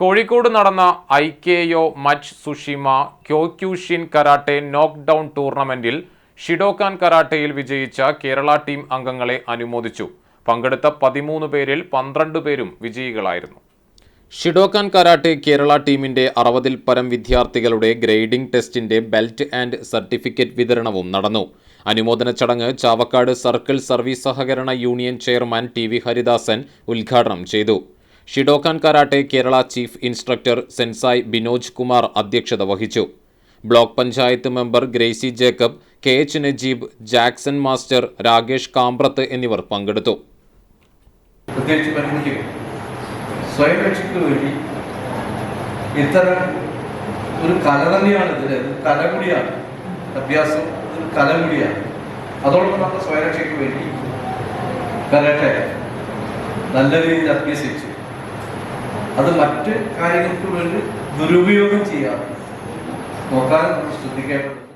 കോഴിക്കോട് നടന്ന I K O Matsushima Kyokushin karate knock down ടൂർണമെന്റിൽ Shidokan കരാട്ടയിൽ വിജയിച്ച കേരള ടീം അംഗങ്ങളെ അനുമോദിച്ചു. പങ്കെടുത്ത പതിമൂന്ന് പേരിൽ പന്ത്രണ്ട് പേരും വിജയികളായിരുന്നു. ഷിഡോക്കാൻ കരാട്ടെ കേരള ടീമിന്റെ അറുപതിൽ പരം വിദ്യാർത്ഥികളുടെ ഗ്രേഡിംഗ് ടെസ്റ്റിന്റെ ബെൽറ്റ് ആൻഡ് സർട്ടിഫിക്കറ്റ് വിതരണവും നടന്നു. അനുമോദന ചടങ്ങ് ചാവക്കാട് സർക്കിൾ സർവീസ് സഹകരണ union chairman T V Haridasan ഉദ്ഘാടനം ചെയ്തു. Shidokan karate Kerala chief instructor sensei Binoj Kumar അധ്യക്ഷത വഹിച്ചു. Block panchayat member Gracy Jacob K H Najeeb Jackson master Rakesh Kambrath എന്നിവർ പങ്കെടുത്തു. വേണ്ടി ഇത്തരം ഒരു കല തന്നെയാണ് ഇതിൽ അഭ്യാസം ഒരു കല അതോടൊപ്പം നമ്മുടെ സ്വയരക്ഷയ്ക്ക് വേണ്ടി കരാട്ടെ നല്ല രീതിയിൽ അഭ്യസിച്ചു. അത് മറ്റ് കാര്യങ്ങൾക്ക് വേണ്ടി ദുരുപയോഗം ചെയ്യാതെ നോക്കാൻ ശ്രദ്ധിക്കേണ്ടത്